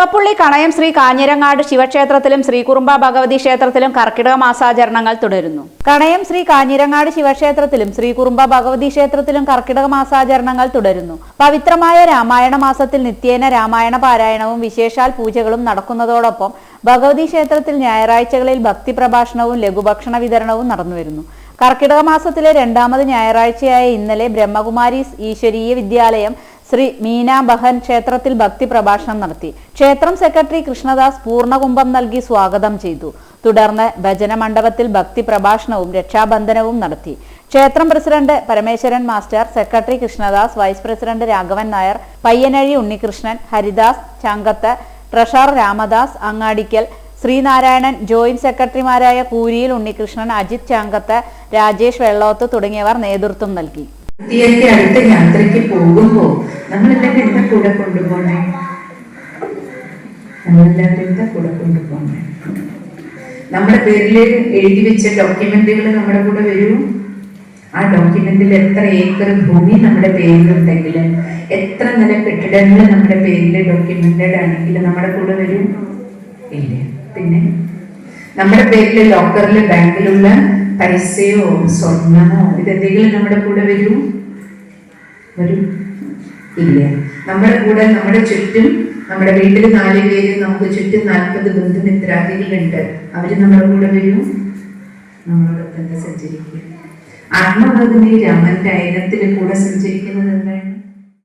പുതുപ്പള്ളി കണയം ശ്രീ കാഞ്ഞിരങ്ങാട് ശിവക്ഷേത്രത്തിലും ശ്രീകുറുമ്പ ഭഗവതി ക്ഷേത്രത്തിലും കർക്കിടക മാസാചരണങ്ങൾ തുടരുന്നു. കണയം ശ്രീ കാഞ്ഞിരങ്ങാട് ശിവക്ഷേത്രത്തിലും ശ്രീകുറുമ്പ ഭഗവതി ക്ഷേത്രത്തിലും കർക്കിടക മാസാചരണങ്ങൾ തുടരുന്നു. പവിത്രമായ രാമായണ മാസത്തിൽ നിത്യേന രാമായണ പാരായണവും വിശേഷാൽ പൂജകളും നടക്കുന്നതോടൊപ്പം ഭഗവതി ക്ഷേത്രത്തിൽ ഞായറാഴ്ചകളിൽ ഭക്തി പ്രഭാഷണവും ലഘുഭക്ഷണ വിതരണവും നടന്നുവരുന്നു. കർക്കിടക മാസത്തിലെ രണ്ടാമത് ഞായറാഴ്ചയായ ഇന്നലെ ബ്രഹ്മകുമാരി ഈശ്വരീയ വിദ്യാലയം ശ്രീ മീനാബഹൻ ക്ഷേത്രത്തിൽ ഭക്തി പ്രഭാഷണം നടത്തി. ക്ഷേത്രം സെക്രട്ടറി കൃഷ്ണദാസ് പൂർണകുംഭം നൽകി സ്വാഗതം ചെയ്തു. തുടർന്ന് ഭജന മണ്ഡപത്തിൽ ഭക്തി പ്രഭാഷണവും രക്ഷാബന്ധനവും നടത്തി. ക്ഷേത്രം president Parameswaran master secretary Krishnadas vice president Raghavan Nair Payyanazhi Unnikrishnan Haridas Changath treasurer Ramadas Angadikkal Sreenarayanan joint സെക്രട്ടറിമാരായ കൂരിയിൽ ഉണ്ണികൃഷ്ണൻ അജിത് ചാങ്കത്ത് രാജേഷ് വെള്ളോത്ത് തുടങ്ങിയവർ നേതൃത്വം നൽകി. അടുത്ത് യാത്രയ്ക്ക് പോകുമ്പോ നമ്മളെല്ലാവരും എന്റെ കൂടെ കൊണ്ടുപോണേ നമ്മളെല്ലാവരും എന്റെ കൂടെ കൊണ്ടുപോണേ നമ്മുടെ പേരിൽ എഴുതി വെച്ച ഡോക്യുമെന്റുകൾ നമ്മുടെ കൂടെ വരൂ. ആ ഡോക്യുമെന്റിൽ എത്ര ഏക്കർ ഭൂമി നമ്മുടെ പേരിലുണ്ടെങ്കിൽ എത്ര നില കെട്ടിടങ്ങൾ നമ്മുടെ പേരിൽ ഡോക്യുമെന്റഡ് ആണെങ്കിൽ നമ്മുടെ കൂടെ വരും. ഇല്ല. പിന്നെ നമ്മുടെ പേരിൽ ലോക്കറിൽ ബാങ്കിലുള്ള പൈസയോ സ്വർണമോ ഇതെന്തെങ്കിലും നമ്മുടെ കൂടെ വരൂ. വരും. ഇല്ല? നമ്മുടെ കൂടെ നമ്മുടെ ചുറ്റും നമ്മുടെ വീട്ടിൽ നാല് പേര് നമുക്ക് ചുറ്റും നാൽപ്പത് ബന്ധുമിത്രാദികളുണ്ട്. അവർ നമ്മുടെ കൂടെ വരും. നമ്മളോടൊപ്പം സഞ്ചരിക്കും ആത്മഭഗവതി രാമന്റെ അയനത്തിൽ കൂടെ സഞ്ചരിക്കുന്നത് എന്താണ്